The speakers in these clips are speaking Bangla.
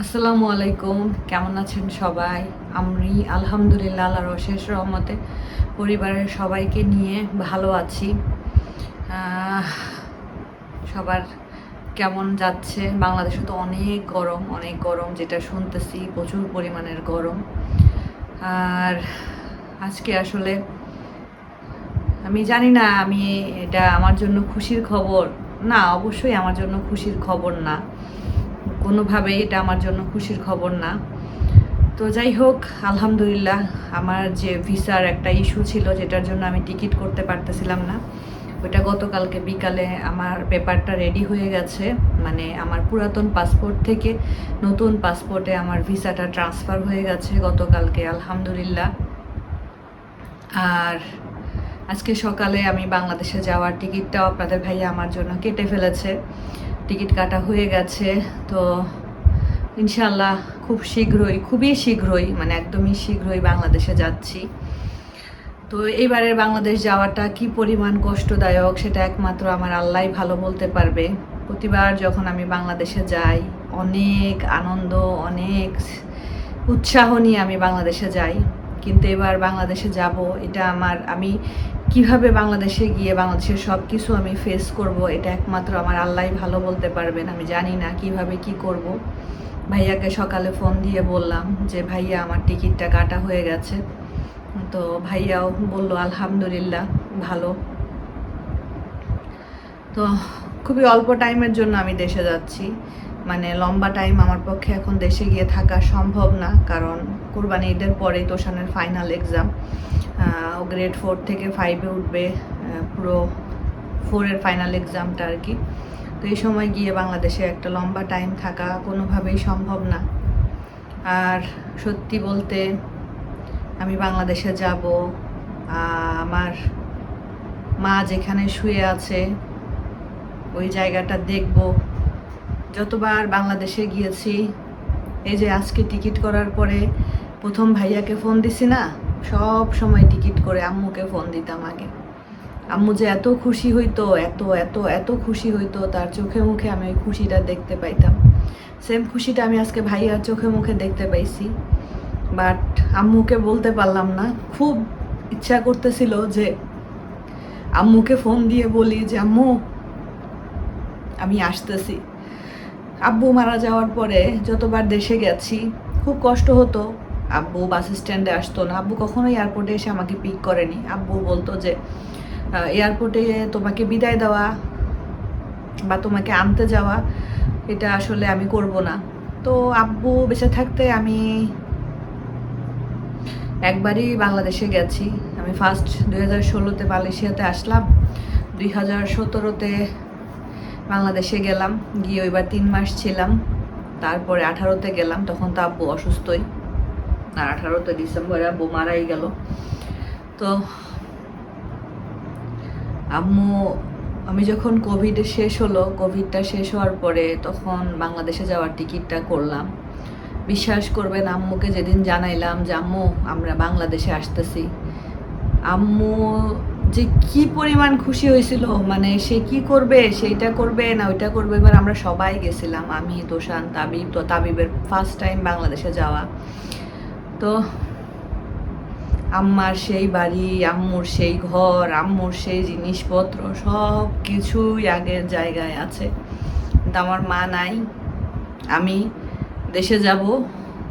আসসালামু আলাইকুম, কেমন আছেন সবাই? আমি আলহামদুলিল্লাহ আল্লাহর অশেষ রহমতে পরিবারের সবাইকে নিয়ে ভালো আছি। সবার কেমন যাচ্ছে? বাংলাদেশে তো অনেক গরম অনেক গরম, যেটা শুনতেছি প্রচুর পরিমাণের গরম। আর আজকে আসলে আমি জানি না, আমি এটা আমার জন্য খুশির খবর। না, অবশ্যই আমার জন্য খুশির খবর না। কোনোভাবেই এটা আমার জন্য খুশির খবর না। তো যাই হোক, আলহামদুলিল্লাহ আমার যে ভিসার একটা ইস্যু ছিল যেটার জন্য আমি টিকিট করতে পারতেছিলাম না। ওইটা গতকালকে বিকালে আমার পেপারটা রেডি হয়ে গেছে। মানে আমার পুরাতন পাসপোর্ট থেকে নতুন পাসপোর্টে আমার ভিসাটা ট্রান্সফার হয়ে গেছে গতকালকে, আলহামদুলিল্লাহ। আর আজকে সকালে আমি বাংলাদেশে যাওয়ার টিকিটটাও আপনাদের ভাইয়া আমার জন্য কেটে ফেলেছে। টিকিট কাটা হয়ে গেছে, তো ইনশাল্লাহ খুব শীঘ্রই, খুবই শীঘ্রই মানে একদমই শীঘ্রই বাংলাদেশে যাচ্ছি। তো এইবারের বাংলাদেশ যাওয়াটা কি পরিমাণ কষ্টদায়ক সেটা একমাত্র আমার আল্লাহ ভালো বলতে পারবে। প্রতিবার যখন আমি বাংলাদেশে যাই, অনেক আনন্দ, অনেক উৎসাহ নিয়ে আমি বাংলাদেশে যাই। কিন্তু এবার বাংলাদেশে যাব, এটা আমার, আমি কীভাবে বাংলাদেশে গিয়ে বাংলাদেশের সব কিছু আমি ফেস করব, এটা একমাত্র আমার আল্লাহ ভালো বলতে পারবেন। আমি জানি না কীভাবে কি করব। ভাইয়াকে সকালে ফোন দিয়ে বললাম যে, ভাইয়া, আমার টিকিটটা কাটা হয়ে গেছে। তো ভাইয়াও বলল, আলহামদুলিল্লাহ, ভালো। তো খুবই অল্প টাইমের জন্য আমি দেশে যাচ্ছি। মানে লম্বা টাইম আমার পক্ষে এখন দেশে গিয়ে থাকা সম্ভব না, কারণ কোরবানি ঈদের পরেই তোষানের ফাইনাল এক্সাম ও গ্রেড ফোর থেকে ফাইভে উঠবে পুরো ফোরের ফাইনাল এক্সামটা আর কি। তো এই সময় গিয়ে বাংলাদেশে একটা লম্বা টাইম থাকা কোনোভাবেই সম্ভব না। আর সত্যি বলতে আমি বাংলাদেশে যাব আমার মা যেখানে শুয়ে আছে, ওই জায়গাটা দেখব। যতবার বাংলাদেশে গিয়েছি, এই যে আজকে টিকিট করার পরে প্রথম ভাইয়াকে ফোন দিছি না সব সময় টিকিট করে আম্মুকে ফোন দিতাম আগে। আম্মু যে এত খুশি হইতো, এত এত এত খুশি হইতো, তার চোখে মুখে আমি ওই খুশিটা দেখতে পাইতাম। সেম খুশিটা আমি আজকে ভাইয়ার চোখে মুখে দেখতে পাইছি। বাট আম্মুকে বলতে পারলাম না। খুব ইচ্ছা করতেছিল যে আম্মুকে ফোন দিয়ে বলি যে, আম্মু, আমি আসতেছি। আব্বু মারা যাওয়ার পরে যতবার দেশে গেছি, খুব কষ্ট হতো। আব্বু বাস স্ট্যান্ডে আসতো না। আব্বু কখনো এয়ারপোর্টে এসে আমাকে পিক করেনি। আব্বু বলতো যে এয়ারপোর্টে তোমাকে বিদায় দেওয়া বা তোমাকে আনতে যাওয়া, এটা আসলে আমি করব না। তো আব্বু বেঁচে থাকতে আমি একবারই বাংলাদেশে গেছি। আমি ফার্স্ট দুই হাজার ষোলোতে মালয়েশিয়াতে আসলাম। দুই হাজার সতেরোতে বাংলাদেশে গেলাম। গিয়ে ওইবার তিন মাস ছিলাম। তারপরে আঠারোতে গেলাম। তখন তো আব্বু অসুস্থই। আর আঠারোতে ডিসেম্বরে আব্বু মারাই গেল। তো আম্মু, আমি যখন কোভিড শেষ হলো কোভিডটা শেষ হওয়ার পরে তখন বাংলাদেশে যাওয়ার টিকিটটা করলাম। বিশ্বাস করবেন, আম্মুকে যেদিন জানাইলাম যে, আম্মু, আমরা বাংলাদেশে আসতেছি। আম্মু যে কি পরিমাণ খুশি হয়েছিল মানে সে কি করবে, সেইটা করবে, না ওইটা করবে, এবার আমরা সবাই গেছিলাম, আমি, তোষান, তাবিব, তো তাবিবের ফার্স্ট টাইম বাংলাদেশে যাওয়া। তো আম্মার সেই বাড়ি, আম্মুর সেই ঘর, আম্মুর সেই জিনিসপত্র, সব কিছুই আগের জায়গায় আছে। কিন্তু আমার মা নাই। আমি দেশে যাব,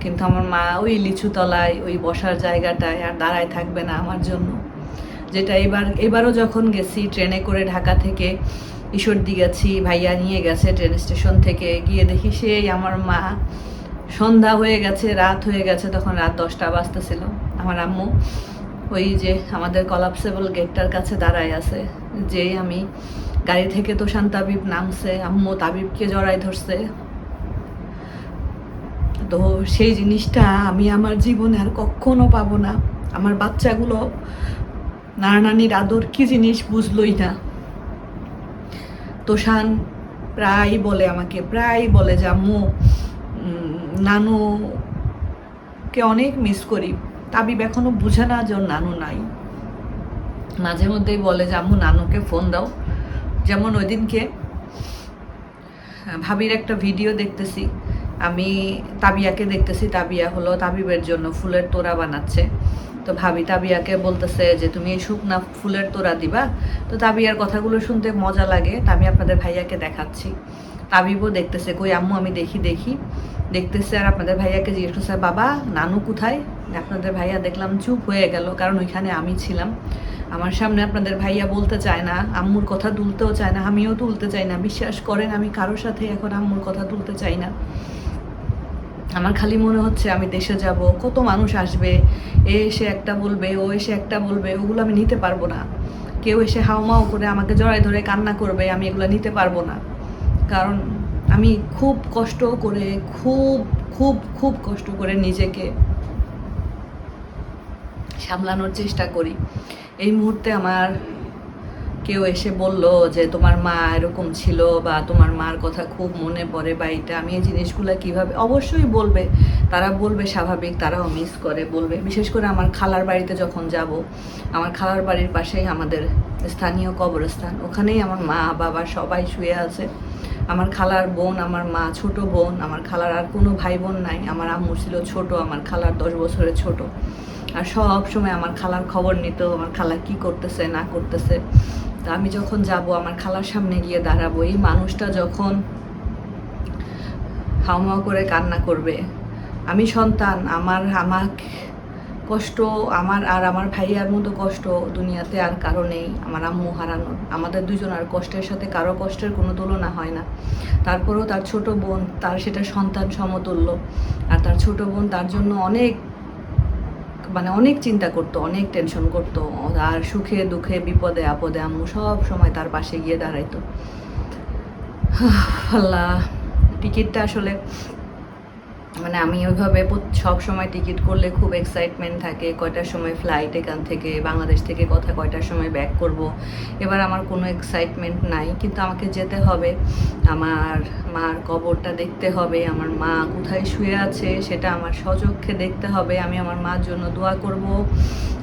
কিন্তু আমার মা ওই লিচু তলায় ওই বসার জায়গাটায় আর দাঁড়ায় থাকবে না আমার জন্য। যেটা এবার, এবারও যখন গেছি ট্রেনে করে ঢাকা থেকে ঈশ্বরদী গেছি, ভাইয়া নিয়ে গেছে ট্রেন স্টেশন থেকে, গিয়ে দেখি সেই আমার মা সন্ধ্যা হয়ে গেছে, রাত হয়ে গেছে, তখন রাত দশটা বাজতেছিল। আমার আম্মু ওই যে আমাদের কলাপসেবল গেটটার কাছে দাঁড়ায় আছে যে আমি গাড়ি থেকে তো তাবিব নামছে, আম্মু তাবিবকে জড়াই ধরছে। তো সেই জিনিসটা আমি আমার জীবনে আর কখনো পাবো না। আমার বাচ্চাগুলো নানানির আদর কি জিনিস বুঝলই না। তোষান প্রায় বলে আমাকে প্রায় বলে যে, আম্মু নানুকে অনেক মিস করি। তাবিব এখনও বুঝে না যে ওর নানু নাই। মাঝে মধ্যেই বলে যে, আম্মু, নানুকে ফোন দাও। যেমন ওই দিনকে ভাবির একটা ভিডিও দেখতেছি। আমি তাবিয়াকে দেখতেছি। তাবিয়া হলো তাবিবের জন্য ফুলের তোড়া বানাচ্ছে। তো ভাবি তাবিয়াকে বলতেছে যে, তুমি এই শুকনা ফুলের তোড়া দিবা? তো তাবিয়ার কথাগুলো শুনতে মজা লাগে। তা আমি আপনাদের ভাইয়াকে দেখাচ্ছি। তাবিবও দেখতেছে, কই আম্মু আমি দেখি দেখি। দেখতেছে আর আপনাদের ভাইয়াকে জিজ্ঞেস করছে, বাবা, নানু কোথায়? আপনাদের ভাইয়া দেখলাম চুপ হয়ে গেল, কারণ ওইখানে আমি ছিলাম। আমার সামনে আপনাদের ভাইয়া বলতে চায় না, আম্মুর কথা তুলতেও চায় না, আমিও তুলতে চাই না। বিশ্বাস করেন, আমি কারোর সাথে এখন আম্মুর কথা তুলতে চাই না। আমার খালি মনে হচ্ছে আমি দেশে যাব, কত মানুষ আসবে, এ এসে একটা বলবে, ও এসে একটা বলবে, ওগুলো আমি নিতে পারব না। কেউ এসে হাওমাও করে আমাকে জড়াই ধরে কান্না করবে, আমি এগুলো নিতে পারব না। কারণ আমি খুব কষ্ট করে, খুব খুব খুব কষ্ট করে নিজেকে সামলানোর চেষ্টা করি। এই মুহূর্তে আমার কেউ এসে বলল যে, তোমার মা এরকম ছিল বা তোমার মার কথা খুব মনে পড়ে বা এটা আমি এই জিনিসগুলো কীভাবে অবশ্যই বলবে। তারা বলবে স্বাভাবিক, তারাও মিস করে, বলবে। বিশেষ করে আমার খালার বাড়িতে যখন যাব, আমার খালার বাড়ির পাশেই আমাদের স্থানীয় কবরস্থান। ওখানেই আমার মা, বাবা সবাই শুয়ে আছে। আমার খালার বোন, আমার মা ছোট বোন, আমার খালার আর কোনো ভাই বোন নাই। আমার আম্মু ছিল ছোট, আমার খালার দশ বছরের ছোট। আর সব সময় আমার খালার খবর নিত, আমার খালা কি করতেছে, না করতেছে। তা আমি যখন যাব, আমার খালার সামনে গিয়ে দাঁড়াবো। এই মানুষটা যখন হাওয়া করে কান্না করবে। আমি সন্তান, আমার আমার কষ্ট, আমার আর আমার ভাইয়ার মতো কষ্ট দুনিয়াতে আর কারও নেই, আমার আম্মু হারানোর। আমাদের দুজন আর কষ্টের সাথে কারও কষ্টের কোনো তুলনা হয় না। তারপরেও তার ছোট বোন, তার সেটা সন্তান সমতুল্য। আর তার ছোট বোন তার জন্য অনেক মানে অনেক চিন্তা করতো, অনেক টেনশন করতো। আর সুখে, দুঃখে, বিপদে, আপদে আম্মু সব সময় তার পাশে গিয়ে দাঁড়াইতো। আল্লাহ টিকিটটা আসলে মানে আমি ওইভাবে সব সময় টিকিট করলে খুব এক্সাইটমেন্ট থাকে, কয়টার সময় ফ্লাইট এখান থেকে, বাংলাদেশ থেকে কথা কয়টার সময় ব্যাক করব। এবার আমার কোনো এক্সাইটমেন্ট নাই, কিন্তু আমাকে যেতে হবে। আমার মার কবরটা দেখতে হবে, আমার মা কোথায় শুয়ে আছে সেটা আমার সচক্ষে দেখতে হবে, আমি আমার মার জন্য দোয়া করব।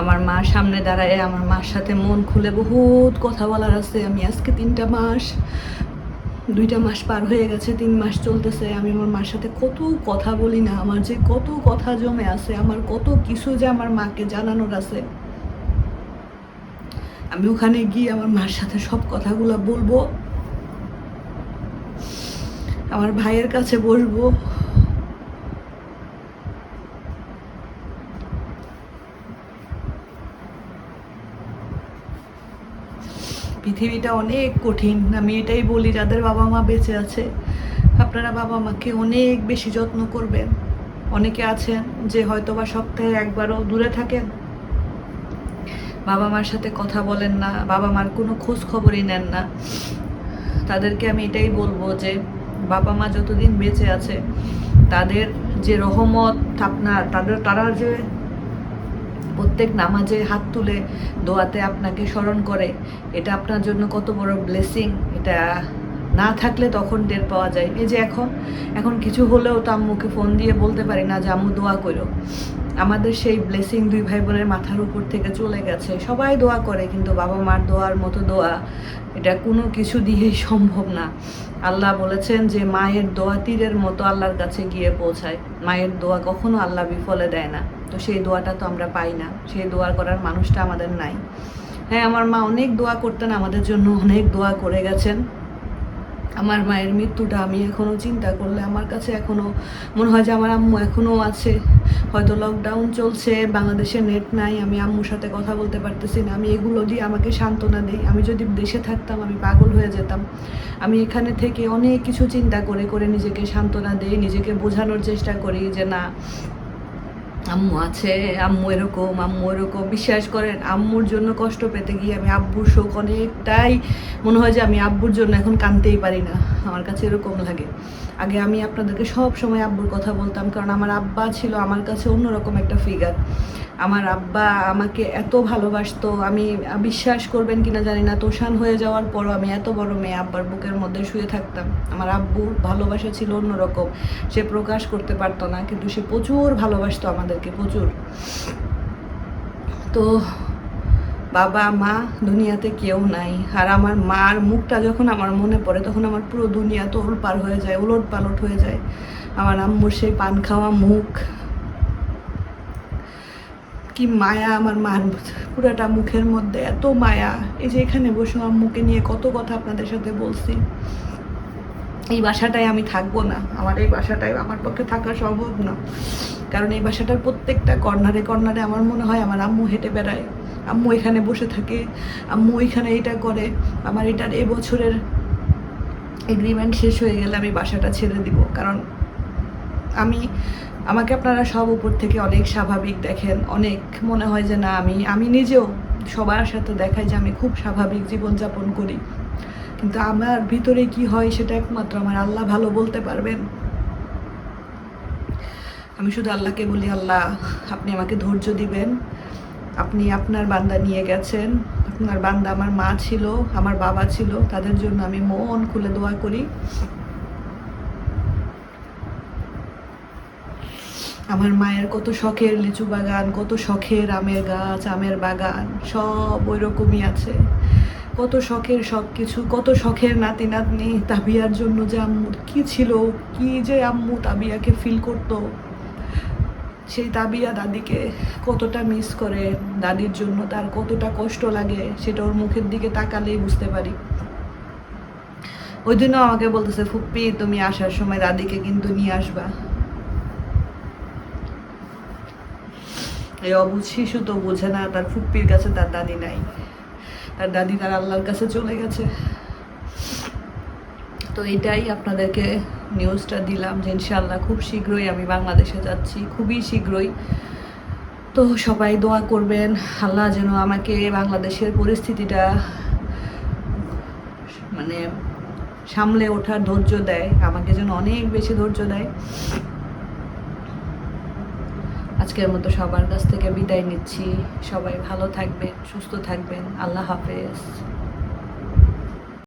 আমার মার সামনে দাঁড়ায়, আমার মার সাথে মন খুলে বহুত কথা বলার আছে, আমি আজকে তিনটা মাস দুইটা মাস পার হয়ে গেছে, তিন মাস চলতেছে। আমি আমার মার সাথে কত কথা বলি না, আমার যে কত কথা জমে আছে, আমার কত কিছু যে আমার মাকে জানানোর আছে। আমি ওখানে গিয়ে আমার মার সাথে সব কথাগুলো বলব, আমার ভাইয়ের কাছে বসবো। পৃথিবীটা অনেক কঠিন। আমি এটাই বলি, যাদের বাবা মা বেঁচে আছে, আপনারা বাবা মাকে অনেক বেশি যত্ন করবেন। অনেকে আছেন যে হয়তো বা সপ্তাহে একবারও দূরে থাকেন। বাবা মার সাথে কথা বলেন না, বাবা মার কোনো খোঁজ খবরই নেন না। তাদেরকে আমি এটাই বলব যে, বাবা মা যতদিন বেঁচে আছে, তাদের যে রহমত আপনার, তাদের, তারা যে প্রত্যেক নামাজে হাত তুলে দোয়াতে আপনাকে স্মরণ করে। এটা আপনার জন্য কত বড় ব্লেসিং এটা না থাকলে তখন টের পাওয়া যায়। এই যে এখন এখন কিছু হলেও তো আম্মুকে ফোন দিয়ে বলতে পারি না যে, আম্মু, দোয়া করো। আমাদের সেই ব্লেসিং দুই ভাই বোনের মাথার উপর থেকে চলে গেছে। সবাই দোয়া করে, কিন্তু বাবা মার দোয়ার মতো দোয়া, এটা কোনো কিছু দিয়েই সম্ভব না। আল্লাহ বলেছেন যে মায়ের দোয়া তীরের মতো আল্লাহর কাছে গিয়ে পৌঁছায়। মায়ের দোয়া কখনো আল্লাহ বিফলে দেয় না। তো সেই দোয়াটা তো আমরা পাই না। সেই দোয়া করার মানুষটা আমাদের নাই। হ্যাঁ আমার মা অনেক দোয়া করতেন, আমাদের জন্য অনেক দোয়া করে গেছেন। আমার মায়ের মৃত্যুটা আমি এখনও চিন্তা করলে আমার কাছে এখনও মনে হয় যে আমার আম্মু এখনও আছে। হয়তো লকডাউন চলছে, বাংলাদেশে নেট নাই, আমি আম্মুর সাথে কথা বলতে পারতেছি না। আমি এগুলো দিয়ে আমাকে সান্ত্বনা দিই। আমি যদি দেশে থাকতাম, আমি পাগল হয়ে যেতাম। আমি এখানে থেকে অনেক কিছু চিন্তা করে করে নিজেকে সান্ত্বনা দিই, নিজেকে বোঝানোর চেষ্টা করি যে না আম্মু আছে, আম্মু এরকম আম্মু এরকম বিশ্বাস করেন, আম্মুর জন্য কষ্ট পেতে গিয়ে আমি আব্বুর শোক অনেকটাই, মনে হয় যে আমি আব্বুর জন্য এখন কানতেই পারি না। আমার কাছে এরকম লাগে। আগে আমি আপনাদেরকে সব সময় আব্বুর কথা বলতাম, কারণ আমার আব্বা ছিল আমার কাছে অন্যরকম একটা ফিগার আমার আব্বা আমাকে এত ভালোবাসতো, আমি বিশ্বাস করবেন কিনা জানি না, তোষান হয়ে যাওয়ার পরও আমি এত বড় মেয়ে আব্বার বুকের মধ্যে শুয়ে থাকতাম। আমার আব্বুর ভালোবাসা ছিল অন্যরকম, সে প্রকাশ করতে পারতো না, কিন্তু সে প্রচুর ভালোবাসতো আমাদেরকে, প্রচুর। তো বাবা, মা দুনিয়াতে কেউ নাই। আর আমার মার মুখটা যখন আমার মনে পড়ে, তখন আমার পুরো দুনিয়া তো পার হয়ে যায় উলট পালট হয়ে যায়। আমার আম্মুর সেই পান খাওয়া মুখ। কি মায়া আমার মার পুরাটা মুখের মধ্যে, এত মায়া। এই যে এখানে বসে আম্মুকে নিয়ে কত কথা আপনাদের সাথে বলছি। এই বাসাটায় আমি থাকব না। আমার এই বাসাটায় আমার পক্ষে থাকা সম্ভব না। কারণ এই বাসাটার প্রত্যেকটা কর্নারে কর্নারে আমার মনে হয় আমার আম্মু হেঁটে বেড়ায়। আম্মু এখানে বসে থাকে। আম্মু এখানে এটা করে। আমার এটার এবছরের এগ্রিমেন্ট শেষ হয়ে গেলে আমি বাসাটা ছেড়ে দিব। কারণ আমি, আমাকে আপনারা সব উপর থেকে অনেক স্বাভাবিক দেখেন। অনেক মনে হয় যে না, আমি আমি নিজেও সবার সাথে দেখাই যে আমি খুব স্বাভাবিক জীবনযাপন করি। কিন্তু আমার ভিতরে কি হয় সেটা একমাত্র আমার আল্লাহ ভালো বলতে পারবেন। আমি শুধু আল্লাহকে বলি, আল্লাহ, আপনি আমাকে ধৈর্য দিবেন। আপনি আপনার বান্দা নিয়ে গেছেন, আপনার বান্দা আমার মা ছিল, আমার বাবা ছিল, তাদের জন্য আমি মন খুলে দোয়া করি। আমার মায়ের কত শখের লিচু বাগান, কত শখের আমের গাছ, আমের বাগান, সব ওই রকমই আছে। কত শখের সব কিছু কত শখের নাতি নাতনি তাবিয়ার জন্য যে আম্মুর কি ছিল, কি যে আম্মু তাবিয়াকে ফিল করতো। সেই তাবিয়া দাদিকে কতটা মিস করে, দাদির জন্য তার কতটা কষ্ট লাগে, সেটা ওর মুখের দিকে তাকালেই বুঝতে পারি। ওই জন্য আমাকে বলতেছে, ফুপ্পি, তুমি আসার সময় দাদিকে কিন্তু নিয়ে আসবা। এই অবুঝ শিশু তো বোঝে না, তার ফুপ্পির কাছে তার দাদি নাই। তার দাদি তার আল্লাহর কাছে চলে গেছে। তো এটাই আপনাদেরকে নিউজটা দিলাম যে ইনশাল্লাহ খুব শীঘ্রই আমি বাংলাদেশে যাচ্ছি, খুবই শীঘ্রই। তো সবাই দোয়া করবেন, আল্লাহ যেন আমাকে বাংলাদেশের পরিস্থিতিটা মানে সামলে ওঠার ধৈর্য দেয়, আমাকে যেন অনেক বেশি ধৈর্য দেয়। আজকের মতো সবার কাছ থেকে বিদায় নিচ্ছি। সবাই ভালো থাকবেন, সুস্থ থাকবেন। আল্লাহ হাফেজ।